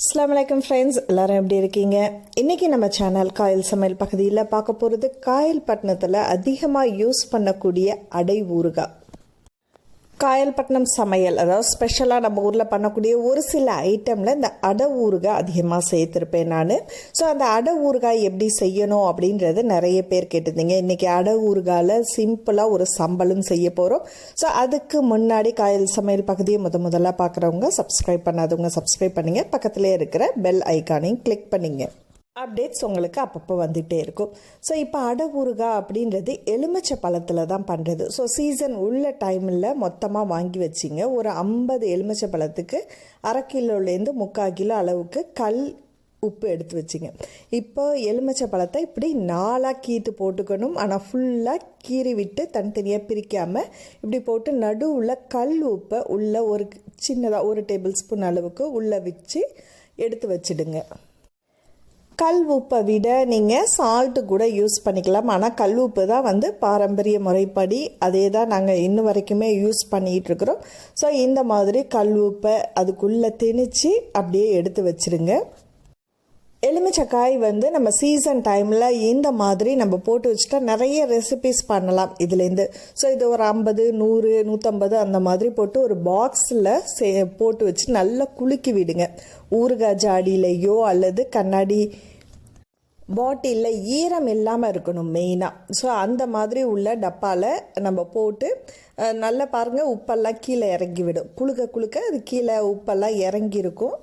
அஸ்லாம் வலைக்கம் ஃப்ரெண்ட்ஸ் எல்லாரும் எப்படி இருக்கீங்க? இன்றைக்கி நம்ம சேனல் காயல் சமையல் பகுதியில் பார்க்க போகிறது காயல் பட்டணத்தில் அதிகமாக யூஸ் பண்ணக்கூடிய அடை ஊறுகாய். காயல்பட்டினம் சமையல் அதாவது ஸ்பெஷலாக நம்ம ஊரில் பண்ணக்கூடிய ஒரு சில ஐட்டமில் இந்த அடை ஊறுகாய் அதிகமாக சேர்த்துருப்பேன் நான். ஸோ அந்த அடை ஊறுகாய் எப்படி செய்யணும் அப்படின்றது நிறைய பேர் கேட்டிருந்தீங்க. இன்றைக்கி அடை ஊறுகாயில் சிம்பிளாக ஒரு சம்பளும் செய்ய போகிறோம் ஸோ அதுக்கு முன்னாடி காயல் சமையல் பகுதியை முத முதலாக பார்க்குறவங்க சப்ஸ்கிரைப் பண்ணாதவங்க சப்ஸ்கிரைப் பண்ணுங்க. பக்கத்துலேயே இருக்கிற பெல் ஐக்கானையும் கிளிக் பண்ணிங்க. அப்டேட்ஸ் உங்களுக்கு அப்பப்போ வந்துகிட்டே இருக்கும். ஸோ இப்போ அடை ஊறுகாய் அப்படின்றது எலுமிச்சை பழத்தில் தான் பண்ணுறது ஸோ சீசன் உள்ள டைமில் மொத்தமாக வாங்கி வச்சிங்க. ஒரு ஐம்பது எலுமிச்சை பழத்துக்கு அரை கிலோலேருந்து முக்கால் கிலோ அளவுக்கு கல் உப்பு எடுத்து வச்சிங்க. இப்போ எலுமிச்சை பழத்தை இப்படி நாலாக கீத்து போட்டுக்கணும். ஆனால் ஃபுல்லாக கீறி விட்டு தனித்தனியாக பிரிக்காமல் இப்படி போட்டு நடுவில் கல் உப்பை உள்ள ஒரு சின்னதாக ஒரு டேபிள் ஸ்பூன் அளவுக்கு உள்ளே வச்சு எடுத்து வச்சிடுங்க. கல் உப்பை விட நீங்கள் சால்ட்டு கூட யூஸ் பண்ணிக்கலாம். ஆனால் கல் உப்பு தான் வந்து பாரம்பரிய முறைப்படி அதே தான் நாங்கள் இன்ன வரைக்குமே யூஸ் பண்ணிகிட்டு இருக்கிறோம். ஸோ இந்த மாதிரி கல் உப்பை அதுக்குள்ளே திணித்து அப்படியே எடுத்து வச்சுருங்க. எலுமிச்சக்காய் வந்து நம்ம சீசன் டைமில் இந்த மாதிரி நம்ம போட்டு வச்சுட்டா நிறைய ரெசிபிஸ் பண்ணலாம். இதுலேருந்து ஸோ இது ஒரு ஐம்பது நூறு நூற்றம்பது அந்த மாதிரி போட்டு ஒரு பாக்ஸில் சே போட்டு வச்சு நல்லா குலுக்கி விடுங்க. ஊறுகாய் ஜாடியிலையோ அல்லது கண்ணாடி பாட்டிலில் ஈரம் இல்லாமல் இருக்கணும் மெயினாக ஸோ அந்த மாதிரி உள்ள டப்பாவில் நம்ம போட்டு நல்லா பாருங்கள் உப்பெல்லாம் கீழே இறங்கி விடும். குளுக்க குளுக்க அது கீழே உப்பெல்லாம் இறங்கியிருக்கும்.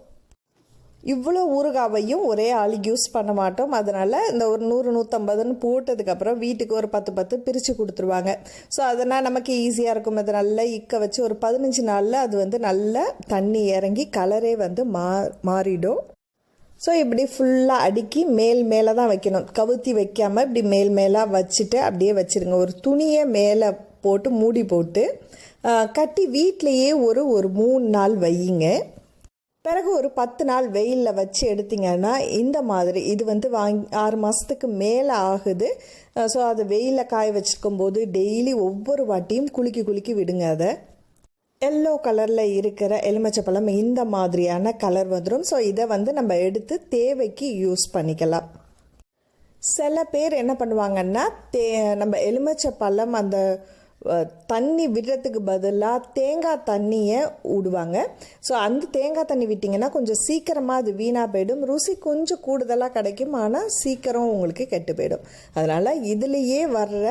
இவ்வளோ ஊறுகாவையும் ஒரே ஆளுக்கு யூஸ் பண்ண மாட்டோம். அதனால் இந்த ஒரு நூறு நூற்றம்பதுன்னு போட்டதுக்கப்புறம் வீட்டுக்கு ஒரு பத்து பத்து பிரித்து கொடுத்துருவாங்க. ஸோ அதனால் நமக்கு ஈஸியாக இருக்கும். அது நல்லா இக்க வச்சு ஒரு பதினஞ்சு நாளில் அது வந்து நல்லா தண்ணி இறங்கி கலரே வந்து மா மாறிடும். ஸோ இப்படி ஃபுல்லாக அடுக்கி மேல் மேலே தான் வைக்கணும். கவுத்தி வைக்காமல் இப்படி மேல் மேலாக வச்சுட்டு அப்படியே வச்சுருங்க. ஒரு துணியை மேலே போட்டு மூடி போட்டு கட்டி வீட்டிலையே ஒரு ஒரு மூணு நாள் வையுங்க. பிறகு ஒரு பத்து நாள் வெயிலில் வச்சு எடுத்திங்கன்னா இந்த மாதிரி இது வந்து வாங்கி ஆறு மாதத்துக்கு மேலே ஆகுது. ஸோ அதை வெயிலில் காய வச்சுருக்கும் போது டெய்லி ஒவ்வொரு வாட்டியும் குலுக்கி குலுக்கி விடுங்க அதை. எல்லோ கலரில் இருக்கிற எலுமிச்சப்பழம் இந்த மாதிரியான கலர் வந்துடும் ஸோ இதை வந்து நம்ம எடுத்து தேவைக்கு யூஸ் பண்ணிக்கலாம். சில பேர் என்ன பண்ணுவாங்கன்னா தே நம்ம எலுமிச்சை பழம் அந்த தண்ணி விடுறதுக்கு பதிலாக தேங்காய் தண்ணியை விடுவாங்க ஸோ அந்த தேங்காய் தண்ணி விட்டிங்கன்னா கொஞ்சம் சீக்கிரமாக அது வீணாக போயிடும். ருசி கொஞ்சம் கூடுதலாக கிடைக்கும். ஆனால் சீக்கிரம் உங்களுக்கு கெட்டு போயிடும். அதனால் இதுலேயே வர்ற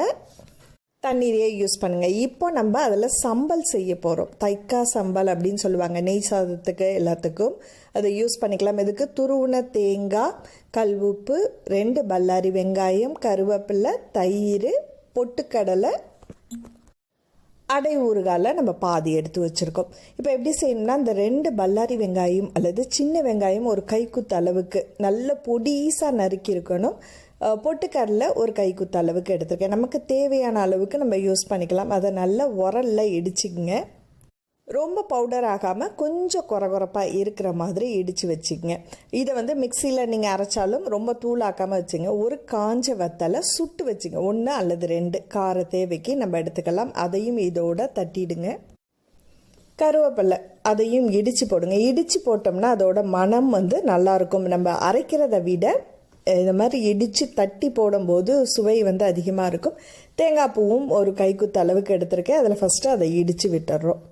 தண்ணீரையே யூஸ் பண்ணுங்கள் இப்போ நம்ம அதில் சம்பல் செய்ய போகிறோம் தைக்கா சம்பல் அப்படின்னு சொல்லுவாங்க. நெய் சாதத்துக்கு எல்லாத்துக்கும் அதை யூஸ் பண்ணிக்கலாம். இதுக்கு துருவுன தேங்காய் கல்வுப்பு ரெண்டு பல்லாரி வெங்காயம் கருவேப்பிலை தயிர் பொட்டுக்கடலை அடை ஊறுகால நம்ம பாதி எடுத்து வச்சுருக்கோம். இப்போ எப்படி செய்யணும்னா இந்த ரெண்டு பல்லாரி வெங்காயம் அல்லது சின்ன வெங்காயம் ஒரு கைக்குத்து அளவுக்கு நல்ல பொடிசாக நறுக்கி இருக்கணும். பொட்டுக்கடலை ஒரு கைக்குத்து அளவுக்கு எடுத்துருக்கேன். நமக்கு தேவையான அளவுக்கு நம்ம யூஸ் பண்ணிக்கலாம். அதை நல்லா உரல்ல இடிச்சிக்கங்க. ரொம்ப பவுடர் ஆகாமல் கொஞ்சம் குறகுறப்பாக இருக்கிற மாதிரி இடித்து வச்சுங்க இதை வந்து மிக்சியில் நீங்கள் அரைச்சாலும் ரொம்ப தூளாக்காமல் வச்சுங்க. ஒரு காஞ்ச வத்தலை சுட்டு வச்சுங்க. ஒன்று அல்லது ரெண்டு. கார தேவைக்கு நம்ம எடுத்துக்கலாம். அதையும் இதோட தட்டிடுங்க. கருவேப்பிலை அதையும் இடித்து போடுங்க. இடித்து போட்டோம்னா அதோட மனம் வந்து நல்லாயிருக்கும். நம்ம அரைக்கிறத விட இந்த மாதிரி இடித்து தட்டி போடும்போது சுவை வந்து அதிகமாக இருக்கும். தேங்காய் பூவும் ஒரு கைக்குத்து அளவுக்கு எடுத்திருக்கேன். அதில் ஃபஸ்ட்டு அதை இடித்து விட்டுறோம்.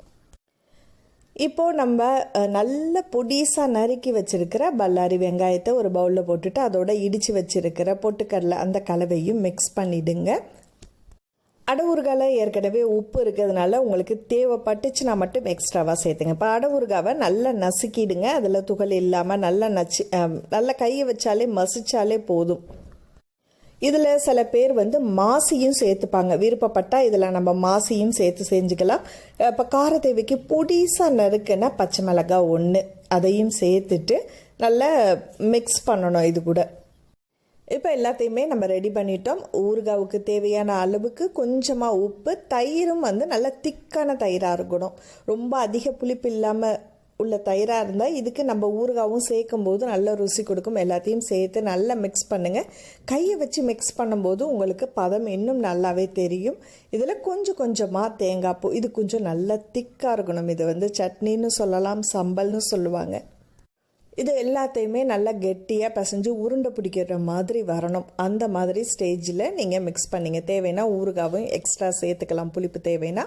இப்போது நம்ம நல்ல பொடிசாக நறுக்கி வச்சுருக்கிற பல்லாரி வெங்காயத்தை ஒரு பவுலில் போட்டுட்டு அதோட இடித்து வச்சுருக்கிற பொட்டுக்கடலை அந்த கலவையும் மிக்ஸ் பண்ணிடுங்க. அடவுருகாவில் ஏற்கனவே உப்பு இருக்கிறதுனால உங்களுக்கு தேவைப்பட்டுச்சுன்னா மட்டும் எக்ஸ்ட்ராவாக சேர்த்துங்க. இப்போ அடவுருகாவை ஊறுகாவை நல்லா நசுக்கிடுங்க. அதில் துகள் இல்லாமல் நல்லா நச்சு நல்லா கையை வச்சாலே மசிச்சாலே போதும். இதில் சில பேர் வந்து மாசியும் சேர்த்துப்பாங்க. விருப்பப்பட்டால் இதில் நம்ம மாசியும் சேர்த்து செஞ்சுக்கலாம். இப்போ காரதேவிக்கு புடிசாக நறுக்குன்னா பச்சை மிளகாய் ஒன்று அதையும் சேர்த்துட்டு நல்லா மிக்ஸ் பண்ணணும் இது கூட. இப்போ எல்லாத்தையுமே நம்ம ரெடி பண்ணிட்டோம். ஊறுகாவுக்கு தேவையான அளவுக்கு கொஞ்சமாக உப்பு தயிரும் வந்து நல்லா திக்கான தயிராக இருக்கணும். ரொம்ப அதிக புளிப்பு இல்லாமல் உள்ள தயிராக இருந்தால் இதுக்கு நம்ம ஊறுகாவும் சேர்க்கும் போது நல்ல ருசி கொடுக்கும். எல்லாத்தையும் சேர்த்து நல்லா மிக்ஸ் பண்ணுங்கள் கையை வச்சு மிக்ஸ் பண்ணும்போது உங்களுக்கு பதம் இன்னும் நல்லாவே தெரியும். இதில் கொஞ்சம் கொஞ்சமாக தேங்காய் பூ இது கொஞ்சம் நல்லா திக்காக இருக்கணும். இது வந்து சட்னின்னு சொல்லலாம் சம்பல்னு சொல்லுவாங்க. இது எல்லாத்தையுமே நல்லா கெட்டியாக பிசைஞ்சு உருண்டை பிடிக்கிற மாதிரி வரணும். அந்த மாதிரி ஸ்டேஜில் நீங்கள் மிக்ஸ் பண்ணிங்க. தேவைன்னா ஊறுகாவும் எக்ஸ்ட்ரா சேர்த்துக்கலாம். புளிப்பு தேவைன்னா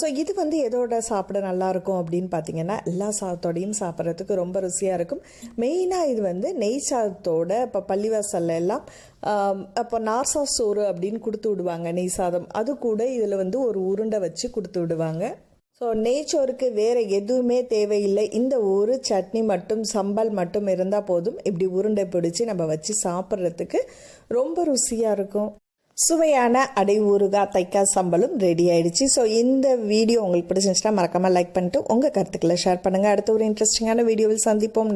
ஸோ இது வந்து எதோட சாப்பிட நல்லாயிருக்கும் அப்படின்னு பார்த்தீங்கன்னா எல்லா சாதத்தோடையும் சாப்பிட்றதுக்கு ரொம்ப ருசியாக இருக்கும். மெயினாக இது வந்து நெய் சாதத்தோட இப்போ பள்ளிவாசல்ல எல்லாம் அப்போ நார்சா சோறு அப்படின்னு கொடுத்து விடுவாங்க நெய் சாதம். அது கூட இதில் வந்து ஒரு உருண்டை வச்சு கொடுத்து விடுவாங்க. ஸோ நெய்ச்சோறுக்கு வேறு எதுவுமே தேவையில்லை. இந்த ஒரு சட்னி மட்டும் சம்பல் மட்டும் இருந்தால் போதும். இப்படி உருண்டை பிடிச்சி நம்ம வச்சு சாப்பிட்றதுக்கு ரொம்ப ருசியாக இருக்கும். சுவையான அடை ஊறுகாய் தைக்கா சம்பளம் ரெடி ஆயிடுச்சு. ஸோ இந்த வீடியோ உங்களுக்கு பிடிச்சிருந்துச்சுன்னா மறக்காமல் லைக் பண்ணிட்டு உங்கள் கருத்துக்களை ஷேர் பண்ணுங்கள் அடுத்த ஒரு இன்ட்ரெஸ்டிங்கான வீடியோவில் சந்திப்போம்.